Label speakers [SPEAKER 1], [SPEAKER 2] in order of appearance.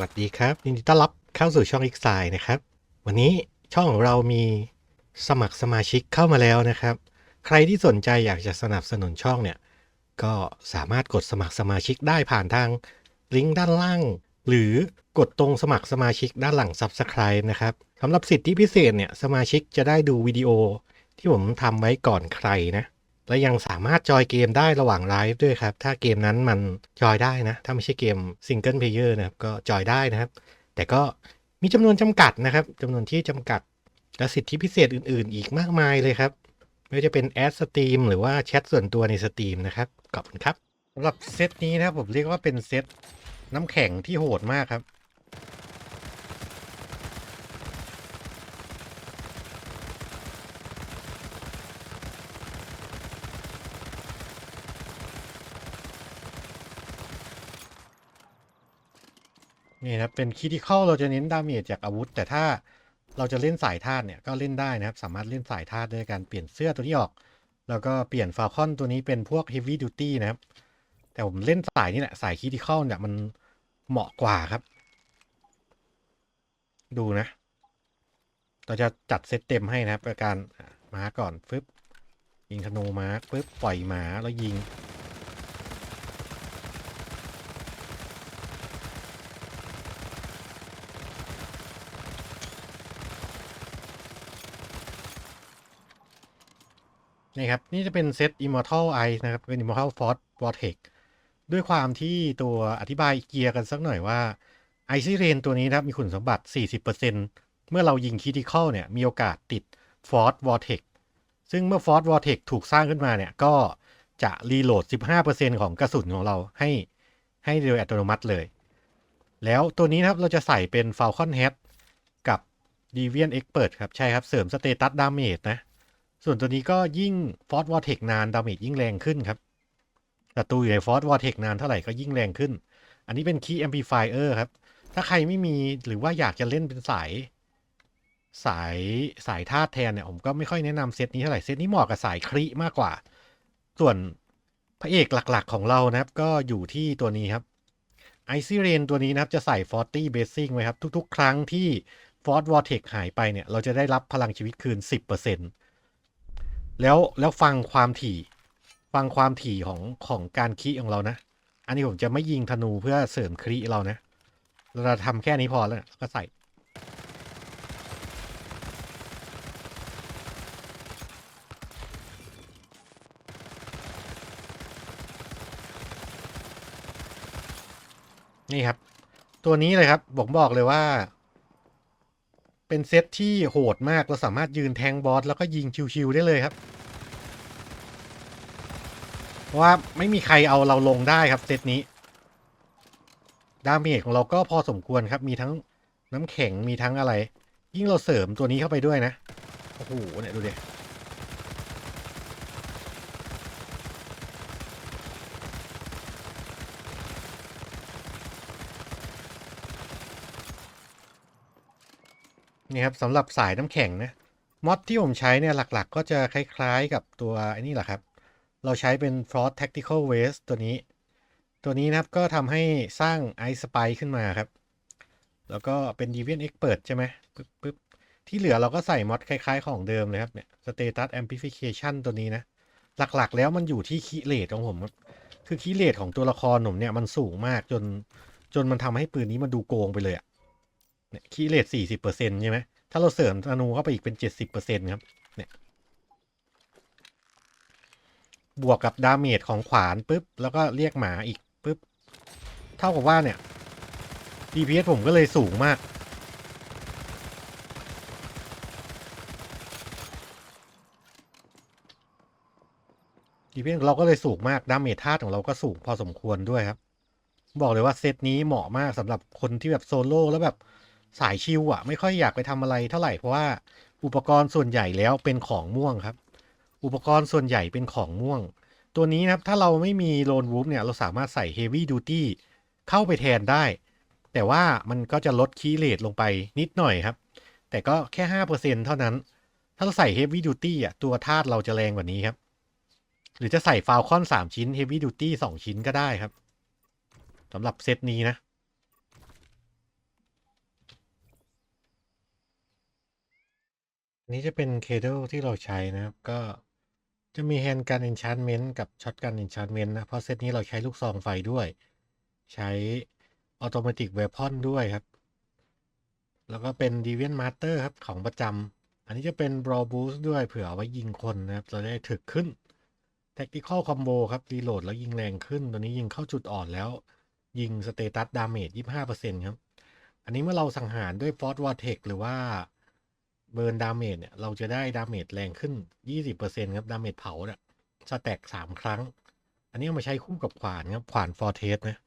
[SPEAKER 1] วัสดีครับยินดีต้อนรับเข้าสู่ช่อง X ายนะครับ วันนี้ช่องของเรามีสมัครสมาชิกเข้ามาแล้วนะครับ ใครที่สนใจอยากจะสนับสนุนช่องเนี่ย ก็สามารถกดสมัครสมาชิกได้ผ่านทางลิงก์ด้านล่าง หรือกดตรงสมัครสมาชิกด้านหลัง Subscribe นะครับสำหรับสิทธิพิเศษเนี่ยสมาชิกจะได้ดูวิดีโอที่ผมทำไว้ก่อนใครนะ และยังสามารถจอยเกมได้ระหว่างไลฟ์ด้วยครับ ถ้าเกมนั้นมันจอยได้นะ ถ้าไม่ใช่เกมซิงเกิลเพลเยอร์นะครับ ก็จอยได้นะครับ แต่ก็มีจำนวนจำกัดนะครับจำนวนที่จำกัดและสิทธิพิเศษอื่น ๆ อีกมากมายเลยครับ ไม่ว่าจะเป็นแอดสตรีมหรือว่าแชทส่วนตัวในสตรีมนะครับ ขอบคุณครับสำหรับเซตนี้นะครับผมเรียกว่าเป็นเซตน้ำแข็งที่โหดมากครับ นี่นะครับเป็นคิด i ค a l เราจะเน้นดาเมจจากอาวุธ แต่ถ้าเราจะเล่นสายธาตุเนี่ยก็เล่นได้นะครับ สามารถเล่นสายธาตุด้วยการเปลี่ยนเสื้อตัวนี้ออก แล้วก็เปลี่ยนฟาคอนตัวนี้เป็นพวก Heavy Duty นะครับ แต่ผมเล่นสายนี่แหละสายคิด i ค a l เนี่ยมันเหมาะกว่าครับ ดูนะ เราจะจัดเซตเต็มให้นะครับการม้าก่อนฟึบยิงธนูม้าฟึบปล่อยหมาแล้วยิง นี่ครับ นี่จะเป็นเซต Immortal Ice นะครับ เป็น Immortal Force Vortex ด้วยความที่ตัวอธิบายเกียร์กันสักหน่อยว่า Icy Rain ตัวนี้นะครับ มีคุณสมบัติ 40%เมื่อเรายิง Critical เนี่ย มีโอกาสติด Force Vortex ซึ่งเมื่อ Force Vortex ถูกสร้างขึ้นมาเนี่ย ก็จะรีโหลด 15%ของกระสุนของเราให้ให้โดยอัตโนมัติเลย แล้วตัวนี้นะครับ เราจะใส่เป็น Falcon Head กับ Deviant Expert ครับ ใช่ครับ เสริมสเตตัสดาเมจนะ ส่วนตัวนี้ก็ยิ่งฟอสวอเทกนานดาเมจยิ่งแรงขึ้นครับศัตรูอยู่ในฟอสวอเทกนานเท่าไหร่ก็ยิ่งแรงขึ้น อันนี้เป็นคีย์แอมพลิฟายเออร์ครับ ถ้าใครไม่มีหรือว่าอยากจะเล่นเป็นสาย สายสายธาตุแทนเนี่ย ผมก็ไม่ค่อยแนะนำเซตนี้เท่าไหร่ เซตนี้เหมาะกับสายคริมากกว่า ส่วนพระเอกหลักๆของเรานะครับ ก็อยู่ที่ตัวนี้ครับไอซีเรนตัวนี้นะครับ จะใส่ 40 Basing ไว้ครับ ทุกๆ ครั้งที่ฟอสวอเทกหายไปเนี่ย เราจะได้รับพลังชีวิตคืน 10% แล้วแล้วฟังความถี่ ฟังความถี่ของของการคีของเรานะ อันนี้ผมจะไม่ยิงธนูเพื่อเสริมครีเรานะ เราทำแค่นี้พอแล้วก็ใส่นี่ครับ ตัวนี้เลยครับผมบอกเลยว่า เป็นเซตที่โหดมาก เราสามารถยืนแทงบอสแล้วก็ยิงชิวๆได้เลยครับ เพราะว่าไม่มีใครเอาเราลงได้ครับเซตนี้ ดาเมจของเราก็พอสมควรครับ มีทั้งน้ำแข็งมีทั้งอะไร ยิ่งเราเสริมตัวนี้เข้าไปด้วยนะ โอ้โหเนี่ยดูดิ นี่ครับสำหรับสายน้ำแข็งนะมอดที่ผมใช้เนี่ยหลักๆ ก็จะคล้ายๆกับตัวไอ้นี่แหละครับ เราใช้เป็น Frost Tactical Vest ตัวนี้ ตัวนี้นะครับก็ทำให้สร้าง Ice Spike ขึ้นมาครับ แล้วก็เป็น Deviant Expert ใช่ไหมปึ๊บปึ๊บที่เหลือเราก็ใส่มอดคล้ายๆของเดิมเลยครับเนี่ย Status Amplification ตัวนี้นะ หลักๆ แล้วมันอยู่ที่คีเลทของผมครับ คือคีเลทของตัวละครผมเนี่ยมันสูงมากจนจนมันทำให้ปืนนี้มันดูโกงไปเลยอะ เนี่ยคีเลทสี่สิบเปอร์เซ็นใช่ไหมถ้าเราเสริมธนูเข้าไปอีกเป็นเจ็ดสิบเปอร์เซ็นครับ เนี่ย บวกกับดาเมจของขวานปุ๊บ แล้วก็เรียกหมาอีกปุ๊บ เท่ากับว่าเนี่ย DPS ผมก็เลยสูงมาก DPS ของเราก็เลยสูงมากดาเมจธาตุของเราก็สูงพอสมควรด้วยครับ บอกเลยว่าเซตนี้เหมาะมากสำหรับคนที่แบบโซโล่แล้วแบบ สายชิวอะไม่ค่อยอยากไปทำอะไรเท่าไหร่เพราะว่าอุปกรณ์ส่วนใหญ่แล้วเป็นของม่วงครับ อุปกรณ์ส่วนใหญ่เป็นของม่วง ตัวนี้นะครับถ้าเราไม่มีโลนวูฟเนี่ยเราสามารถใส่เฮฟวี่ดูตี้เข้าไปแทนได้ แต่ว่ามันก็จะลดคีย์เลทลงไปนิดหน่อยครับ แต่ก็แค่ห้าเปอร์เซ็นเท่านั้น ถ้าเราใส่เฮฟวี่ดูตี้อะตัวธาตุเราจะแรงกว่านี้ครับ หรือจะใส่ฟาลคอนสามชิ้นเฮฟวี่ดูตี้สองชิ้นก็ได้ครับสำหรับเซตนี้นะ อันนี้จะเป็นเคเ l ที่เราใช้นะครับ ก็จะมีแฮนด์การ enchantment กับช็อตการ enchantment นะ เพราะเซตนี้เราใช้ลูกซองไฟด้วย ใช้ automatic weapon ด้วยครับ แล้วก็เป็น deviant master ครับ ของประจำอันนี้จะเป็น brawl boost ด้วยเผื่อไว้ยิงคนนะครับ เราได้ถึกขึ้น tactical combo ครับ reload แล้วยิงแรงขึ้น ตัวนี้ยิงเข้าจุดอ่อนแล้ว ยิง status damage 25%ครับ อันนี้เมื่อเราสังหารด้วย force vortex หรือว่า เบิร์นดาเมจเนี่ย เราจะได้ดาเมจแรงขึ้น 20%ครับ ดาเมจเผาเนี่ยสแต็ก3ครั้ง อันนี้เอามาใช้คู่กับขวานครับ ขวานฟอร์เทสนะ